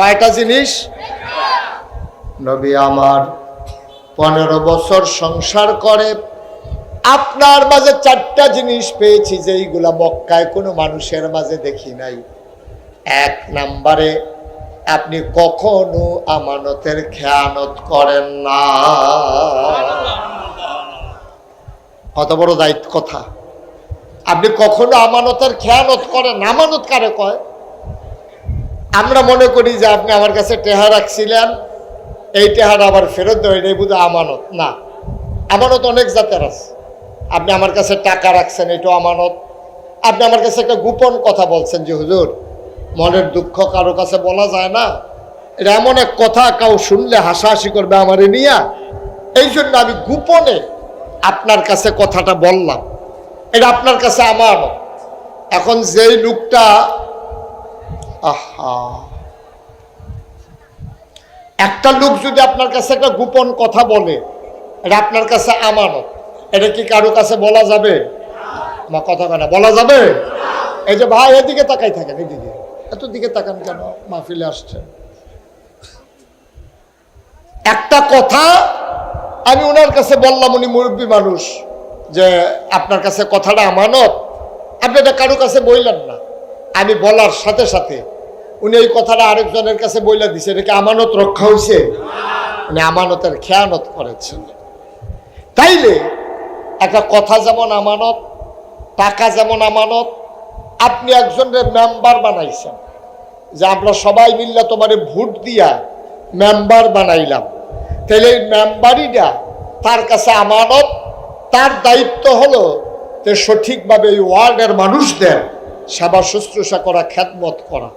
কয়টা জিনিস? নবী আমার পনেরো বছর সংসার করে। আপনার মাঝে চারটা জিনিস পেয়েছি, যেইগুলা মক্কায় কোনো মানুষের মাঝে দেখি নাই। এক নাম্বারে, আপনি কখনো আমানতের খেয়ানত করেন না। কত বড় দায়িত্ব কথা। আপনি কখনো আমানতের খেয়ানত করেন আমানত কারে কয়? আমরা মনে করি যে আপনি আমার কাছে টেহা রাখছিলেন, এই টেহার আবার ফেরত দেওয়া এটাই বুঝে আমানত, না। আমানত অনেক জাতের আছে। আপনি আমার কাছে টাকা রাখছেন, এটাও আমানত। আপনি আমার কাছে একটা গোপন কথা বলছেন যে, হুজুর, মনের দুঃখ কারও কাছে বলা যায় না। এটা এমন এক কথা, কাউ শুনলে হাসাহাসি করবে আমারে নিয়া। এই জন্য আমি গোপনে আপনার কাছে কথাটা বললাম। এটা আপনার কাছে আমার এখন যেই লোকটা একটা লোক যদি আপনার কাছে একটা গোপন কথা বলে, এটা আপনার কাছে আমানত, এটা কি কারও কাছে বলা যাবে? আমার কথা কেনা বলা যাবে? এই যে ভাই, এদিকে তাকাই থাকেন এদিকে এত দিকে তাকান কেন? মাহফিলে আসছেন। একটা কথা আমি ওনার কাছে বললাম, উনি মুরব্বী মানুষ, যে আপনার কাছে কথাটা আমানত। আপনি এটা কারও কাছে বললেন না। আমি বলার সাথে সাথে উনি এই কথাটা আরেকজনের কাছে বইলা দিছে, এটা কি আমানত রক্ষা হয়েছে উনি আমানতের খেয়ানত করেছেন। তাইলে একটা কথা যেমন আমানত, টাকা যেমন আমানত, আপনি একজনের মেম্বার বানাইছেন। যে আমরা সবাই মিললে তোমার ভোট দিয়া মেম্বার বানাইলাম। তাহলে এই মেম্বারিটা তার কাছে আমানত, তার দায়িত্ব হলো যে সঠিকভাবে এই ওয়ার্ডের মানুষদের সেবা শুশ্রূষা করা খ্যাতমত করা।